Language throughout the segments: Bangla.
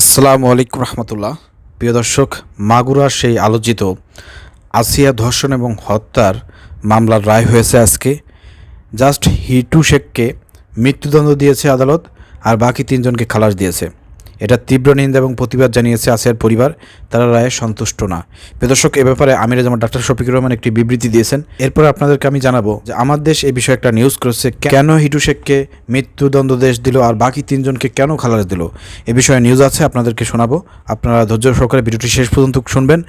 আসসালামু আলাইকুম রহমতুল্লাহ। প্রিয় দর্শক মাগুরার সেই আলোচিত আসিয়া ধর্ষণ এবং হত্যার মামলার রায় হয়েছে আজকে। জাস্ট হিটু শেখকে মৃত্যুদণ্ড দিয়েছে আদালত আর বাকি তিনজনকে খালাস দিয়েছে। এটা তীব্র নিন্দা এবং প্রতিবাদ জানিয়েছে আসিয়ার পরিবার। তারা রায়ে সন্তুষ্ট না। প্রদর্শক এ ব্যাপারে আমির যেমন ডাক্তার শফিকুর রহমান একটি বিবৃতি দিয়েছেন। এরপর আপনাদেরকে আমি জানাব যে আমার দেশ এই বিষয়ে একটা নিউজ করেছে কেন হিটু শেখকে মৃত্যুদণ্ড দেশ দিল আর বাকি তিনজনকে কেন খালাস দিল? এ বিষয়ে নিউজ আছে, আপনাদেরকে শোনাবো। আপনারা ধৈর্য সহকারে ভিডিওটি শেষ পর্যন্ত শুনবেন।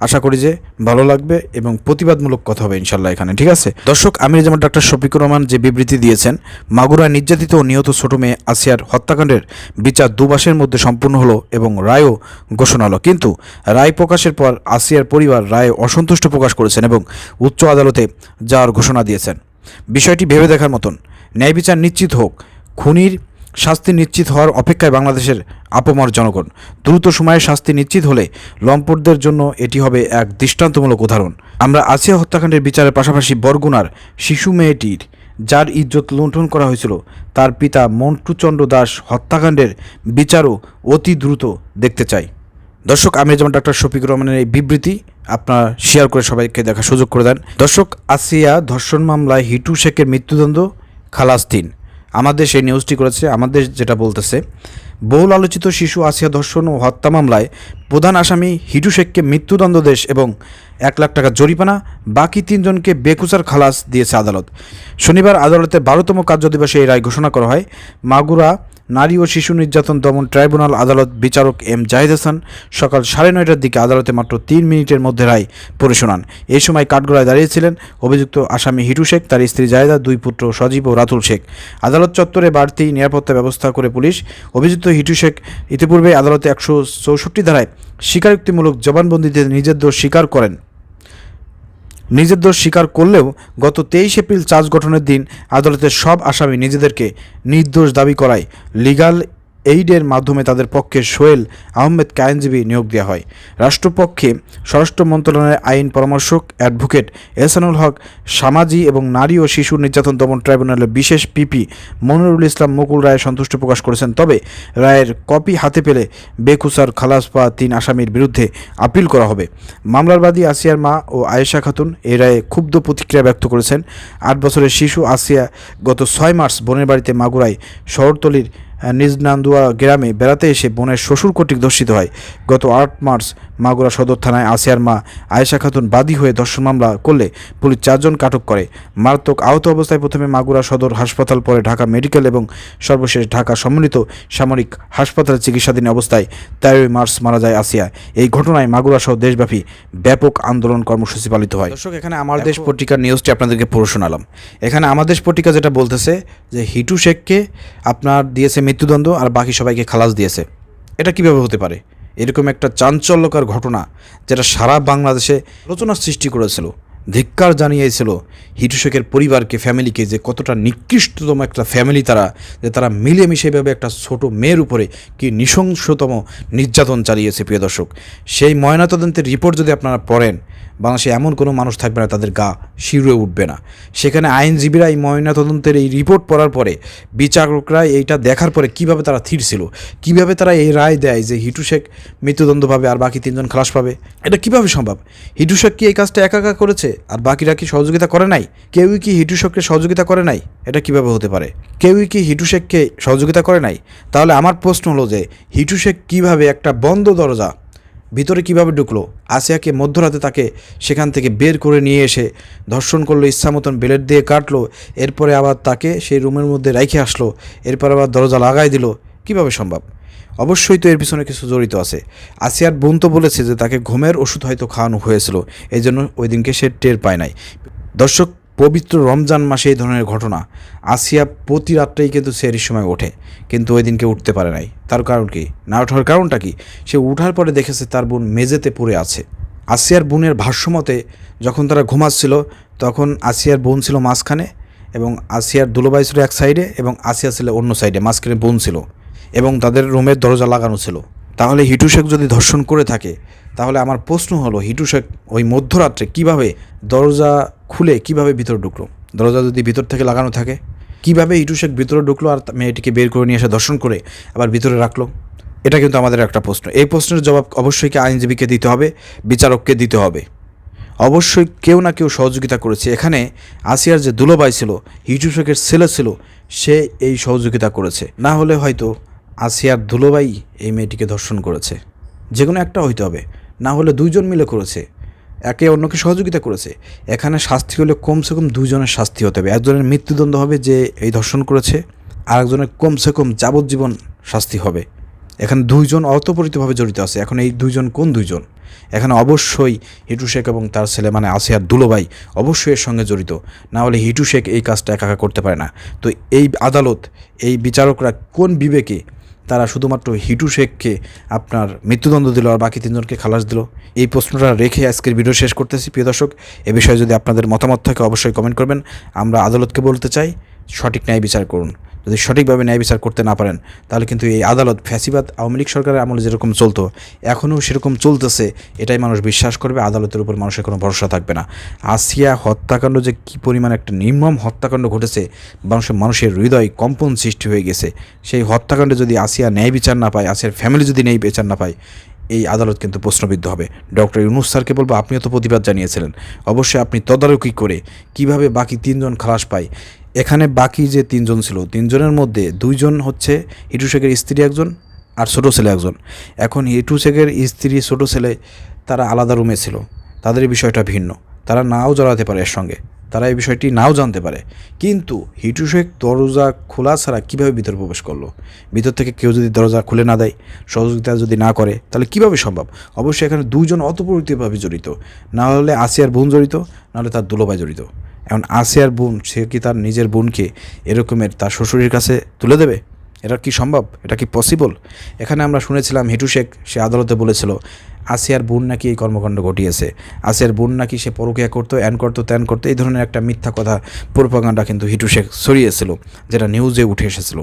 আশা করি যে ভালো লাগবে এবং প্রতিবাদমূলক কথা হবে ইনশাল্লাহ এখানে, ঠিক আছে? দর্শক, আমির যেমন ডাক্তার শফিকুর রহমান যে বিবৃতি দিয়েছেন মাগুরা নির্যাতিত ও নিহত ছোট মেয়ে আসিয়ার হত্যাকাণ্ডের বিচার দু মাসের মধ্যে সম্পূর্ণ হলো এবং রায়ও ঘোষণা হলো। কিন্তু রায় প্রকাশের পর আসিয়ার পরিবার রায়ে অসন্তুষ্ট প্রকাশ করেছেন এবং উচ্চ আদালতে যাওয়ার ঘোষণা দিয়েছেন। বিষয়টি ভেবে দেখার মতন, ন্যায় বিচার নিশ্চিত হোক, খুনির শাস্তি নিশ্চিত হওয়ার অপেক্ষায় বাংলাদেশের আপমর জনগণ। দ্রুত সময়ে শাস্তি নিশ্চিত হলে লম্পটদের জন্য এটি হবে এক দৃষ্টান্তমূলক উদাহরণ। আমরা আসিয়া হত্যাকাণ্ডের বিচারের পাশাপাশি বরগুনার শিশু মেয়েটির, যার ইজ্জত লুণ্ঠন করা হয়েছিল, তার পিতা মন্টুচন্দ্র দাস হত্যাকাণ্ডের বিচারও অতি দ্রুত দেখতে চাই। দর্শক, আমি যেমন ডাক্তার শফিক রহমানের এই বিবৃতি আপনার শেয়ার করে সবাইকে দেখার সুযোগ করে দেন। দর্শক, আসিয়া ধর্ষণ মামলায় হিটু শেখের মৃত্যুদণ্ড, খালাস দিন আমাদের সেই নিউজটি করেছে, আমাদের যেটা বলতেছে, বহুল আলোচিত শিশু আসিয়া ধর্ষণ ও হত্যা মামলায় প্রধান আসামি হিটু শেখকে মৃত্যুদণ্ড দেশ এবং এক লাখ টাকা জরিমানা, বাকি তিনজনকে বেকুচার খালাস দিয়েছে আদালত। শনিবার আদালতে বারোতম কার্যদিবসে এই রায় ঘোষণা করা হয়। মাগুরা নারী ও শিশু নির্যাতন দমন ট্রাইব্যুনাল আদালত বিচারক এম জাহিদ হাসান সকাল সাড়ে নয়টার দিকে আদালতে মাত্র তিন মিনিটের মধ্যে রায় পড়ে শোনান। এই সময় কাঠগড়ায় দাঁড়িয়েছিলেন অভিযুক্ত আসামি হিটু শেখ, তার স্ত্রী জাহেদা দুই পুত্র সজীব ও রাতুল শেখ। আদালত চত্বরে বাড়তি নিরাপত্তা ব্যবস্থা করে পুলিশ অভিযুক্ত হিটু শেখ ইতিপূর্বে আদালতে একশো চৌষট্টি ধারায় স্বীকারোক্তিমূলক জবানবন্দিতে নিজের দোষ স্বীকার করেন। নিজের দোষ স্বীকার করলেও গত তেইশ এপ্রিল চার্জ গঠনের দিন আদালতের সব আসামি নিজেদেরকে নির্দোষ দাবি করায় লিগাল এইডের মাধ্যমে তাদের পক্ষে সোহেল আহমেদকে আইনজীবী নিয়োগ দেওয়া হয়। রাষ্ট্রপক্ষে স্বরাষ্ট্র মন্ত্রণালয়ের আইন পরামর্শক, অ্যাডভোকেট এহসানুল হক, সামাজি এবং নারী ও শিশু নির্যাতন দমন ট্রাইব্যুনালের বিশেষ পিপি মনিরুল ইসলাম মুকুল রায়ে সন্তুষ্ট প্রকাশ করেছেন। তবে রায়ের কপি হাতে পেলে বেকুসার খালাস পাওয়া তিন আসামির বিরুদ্ধে আপিল করা হবে। মামলার বাদী আসিয়ার মা ও আয়েশা খাতুন এই রায়ে ক্ষুব্ধ প্রতিক্রিয়া ব্যক্ত করেছেন। আট বছরের শিশু আসিয়া গত ছয় মার্চ বোনের বাড়িতে মাগুরায় শহরতলির নিজনান্দুয়া গ্রামে বেড়াতে এসে বোনের শ্বশুর কর্তৃক ধর্ষিত হয়। গত আট মার্চ মাগুরা সদর থানায় আসিয়ার মা আয়েশা খাতুন বাদী হয়ে ধর্ষণ মামলা করলে পুলিশ চারজন আটক করে। মারাত্মক আহত অবস্থায় প্রথমে মাগুরা সদর হাসপাতাল পরে ঢাকা মেডিকেল এবং সর্বশেষ ঢাকা সম্মিলিত সামরিক হাসপাতালে চিকিৎসাধীন অবস্থায় তেরোই মার্চ মারা যায় আসিয়া। এই ঘটনায় মাগুরা সহ দেশব্যাপী ব্যাপক আন্দোলন কর্মসূচি পালিত হয়। দর্শক এখানে আমার দেশ পত্রিকার নিউজটি আপনাদেরকে পড়ে শোনালাম। এখানে আমার দেশ পত্রিকা যেটা বলতেছে যে হিটু শেখকে আপনার দিয়েছে মৃত্যুদণ্ড আর বাকি সবাইকে খালাস দিয়েছে। এটা কীভাবে হতে পারে? এরকম একটা চাঞ্চল্যকর ঘটনা যেটা সারা বাংলাদেশে আলোচনার সৃষ্টি করেছিল। ধিক্কার জানিয়েছিল হিটু শেখের পরিবারকে, ফ্যামিলিকে যে কতটা নিকৃষ্টতম একটা ফ্যামিলি তারা, যে তারা মিলেমিশে ভাবে একটা ছোট মেয়ের উপরে কি নৃশংসতম নির্যাতন চালিয়েছে, প্রিয় দর্শক। সেই ময়নাতদন্তের রিপোর্ট যদি আপনারা পড়েন, বাংলাদেশে এমন কোনো মানুষ থাকবে না, তাদের গা শিউরে উঠবে না। সেখানে আইনজীবীরা এই ময়নাতদন্তের এই রিপোর্ট পড়ার পরে বিচারকরা এইটা দেখার পরে কীভাবে তারা থির ছিল? কীভাবে তারা এই রায় দেয় যে হিটু শেখ মৃত্যুদণ্ড পাবে আর বাকি তিনজন খালাস পাবে? এটা কীভাবে সম্ভব? হিটু শেখ কি এই কাজটা একা একা করেছে? আর বাকিরা কি সহযোগিতা করে নাই? কেউই কি হিটু শেখকে সহযোগিতা করে নাই? এটা কীভাবে হতে পারে? কেউই কি হিটু শেখকে সহযোগিতা করে নাই? তাহলে আমার প্রশ্ন হলো যে, হিটু শেখ কীভাবে একটা বন্ধ দরজা ভিতরে কীভাবে ঢুকলো? আসিয়াকে মধ্যরাতে তাকে সেখান থেকে বের করে নিয়ে এসে ধর্ষণ করল, ইচ্ছা মতন বেলেট দিয়ে কাটলো, এরপরে আবার তাকে সেই রুমের মধ্যে রেখে আসলো, এরপর আবার দরজা লাগাই দিল। কীভাবে সম্ভব? অবশ্যই তো এর পিছনে কিছু জড়িত আছে। আসিয়ার বোন তো বলেছে যে তাকে ঘুমের ওষুধ হয়তো খাওয়ানো হয়েছিল এই জন্য ওই দিনকে সে টের পায় নাই। দর্শক, পবিত্র রমজান মাসে এই ধরনের ঘটনা। আসিয়া প্রতি রাত্রেই কিন্তু সেরির সময় ওঠে, কিন্তু ওই দিনকে উঠতে পারে নাই। তার কারণ কি? না ওঠার কারণটা কি? সে উঠার পরে দেখেছে তার বোন মেঝেতে পড়ে আছে। আসিয়ার বোনের ভাষ্যমতে যখন তারা ঘুমাচ্ছিল, তখন আসিয়ার বোন ছিল মাঝখানে এবং আসিয়ার দুলোবাই ছিল এক সাইডে এবং আসিয়া ছিল অন্য সাইডে, মাঝখানে বোন ছিল। এবং তাদের রুমের দরজা লাগানো ছিল। তাহলে হিটু শেখ যদি ধর্ষণ করে থাকে, তাহলে আমার প্রশ্ন হলো, হিটু শেখ ওই মধ্যরাত্রে কীভাবে দরজা খুলে কীভাবে ভিতরে ঢুকলো? দরজা যদি ভিতর থেকে লাগানো থাকে, কীভাবে হিটু শেখ ভিতরে ঢুকলো আর মেয়েটিকে বের করে নিয়ে এসে দর্শন করে আবার ভিতরে রাখল? এটা কিন্তু আমাদের একটা প্রশ্ন। এই প্রশ্নের জবাব অবশ্যই কি আইনজীবীকে দিতে হবে? বিচারককে দিতে হবে। অবশ্যই কেউ না কেউ সহযোগিতা করেছে। এখানে আসিয়ার যে দুলোবাই ছিল, হিটু শেখের ছেলে ছিল, সে এই সহযোগিতা করেছে। না হলে হয়তো আসিয়ার দুলোবাই এই মেয়েটিকে ধর্ষণ করেছে। যে কোনো একটা হইতে হবে, না হলে দুইজন মিলে করেছে, একে অন্যকে সহযোগিতা করেছে। এখানে শাস্তি হলে কমসে কম দুইজনের শাস্তি হতে হবে। একজনের মৃত্যুদণ্ড হবে যে এই ধর্ষণ করেছে আর একজনের কমসে কম যাবজ্জীবন শাস্তি হবে। এখানে দুইজন অতপরিতভাবে জড়িত আছে। এখন এই দুইজন কোন দুইজন? এখানে অবশ্যই হিটু শেখ এবং তার ছেলে মানে আসিয়ার দুলোভাই অবশ্যই এর সঙ্গে জড়িত। না হলে হিটু শেখ এই কাজটা একা করতে পারে না। তো এই আদালত, এই বিচারকরা কোন বিবেকে তারা শুধুমাত্র হিটু শেখকে আপনার মৃত্যুদণ্ড দিল আর বাকি তিনজনকে খালাস দিল। এই প্রশ্নটা রেখে আজকের ভিডিও শেষ করতেছি, প্রিয় দর্শক। এ বিষয়ে যদি আপনাদের মতামত থাকে অবশ্যই কমেন্ট করবেন। আমরা আদালতকে বলতে চাই, সঠিক ন্যায় বিচার করুন। যদি সঠিকভাবে ন্যায় বিচার করতে না পারেন, তাহলে কিন্তু এই আদালত, ফ্যাসিবাদ, আওয়ামী লীগ সরকারের আমলে যেরকম চলতো, এখনও সেরকম চলতেছে, এটাই মানুষ বিশ্বাস করবে, আদালতের উপর মানুষের কোনো ভরসা থাকবে না। আসিয়া হত্যাকাণ্ড যে কী পরিমাণ একটা নির্মম হত্যাকাণ্ড ঘটেছে, মানুষের মানুষের হৃদয় কম্পন সৃষ্টি হয়ে গেছে। সেই হত্যাকাণ্ডে যদি আসিয়া ন্যায় বিচার না পায়, আসিয়ার ফ্যামিলি যদি ন্যায় বিচার না পায়, এই আদালত কিন্তু প্রশ্নবিদ্ধ হবে। ডক্টর ইউনুস স্যারকে বলব, আপনিও তো প্রতিবাদ জানিয়েছিলেন। অবশ্যই আপনি তদারকি করে কীভাবে বাকি তিনজন খালাস পায় এখানে বাকি যে তিনজন ছিল, তিনজনের মধ্যে দুইজন হচ্ছে হিটু শেখের স্ত্রী একজন আর ছোটো ছেলে একজন। এখন হিটু শেখের স্ত্রী, ছোটো ছেলে তারা আলাদা রুমে ছিল। তাদের বিষয়টা ভিন্ন। তারা নাও জড়াতে পারে এর সঙ্গে। তারা এই বিষয়টি নাও জানতে পারে। কিন্তু হিটু শেখ দরজা খোলা ছাড়া কীভাবে ভিতরে প্রবেশ করল? ভিতর থেকে কেউ যদি দরজা খুলে না দেয়, সহযোগিতা যদি না করে, তাহলে কীভাবে সম্ভব? অবশ্যই এখানে দুইজন অতপরিতভাবে জড়িত। না হলে আসিয়ার বোন জড়িত নাহলে তার দুলোভাই জড়িত। এখন আসিয়ার বোন, সে কি তার নিজের বোনকে এরকমের তার শ্বশুরের কাছে তুলে দেবে? এটা কি সম্ভব? এটা কি পসিবল এখানে আমরা শুনেছিলাম, হিটু শেখ সে আদালতে বলেছিল আসিয়ার বোন নাকি এই কর্মকাণ্ড ঘটিয়েছে। আসিয়ার বোন নাকি সে পরকিয়া করতো অ্যান করতো ত্যান করতো, এই ধরনের একটা মিথ্যা কথা প্রোপাগান্ডা কিন্তু হিটু শেখ ছড়িয়েছিল, যেটা নিউজে উঠে এসেছিল।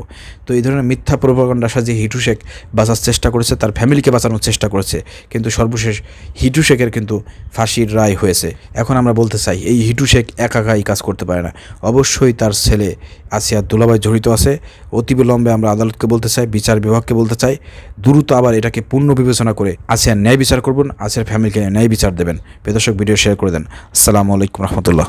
তো এই ধরনের মিথ্যা প্রোপাগান্ডা সাজিয়ে হিটু শেখ বাঁচার চেষ্টা করেছে, তার ফ্যামিলিকে বাঁচানোর চেষ্টা করেছে, কিন্তু সর্বশেষ হিটু শেখের কিন্তু ফাঁসির রায় হয়েছে। এখন আমরা বলতে চাই, এই হিটু শেখ একা কাজ করতে পারে না। অবশ্যই তার ছেলে আসিয়া দুলাভাই জড়িত আছে। অতিবিলম্বে আমরা আদালতকে বলতে চাই, বিচার বিভাগকে বলতে চাই। দ্রুত আবার এটাকে পূর্ণ বিবেচনা করে আসিয়ার ন্যায় বিচার করবেন আজের ফ্যামিলিকে ন্যায় বিচার দেবেন। প্রদর্শক ভিডিও শেয়ার করে দেন। আসসালামু আলাইকুম রহমতুল্লাহ।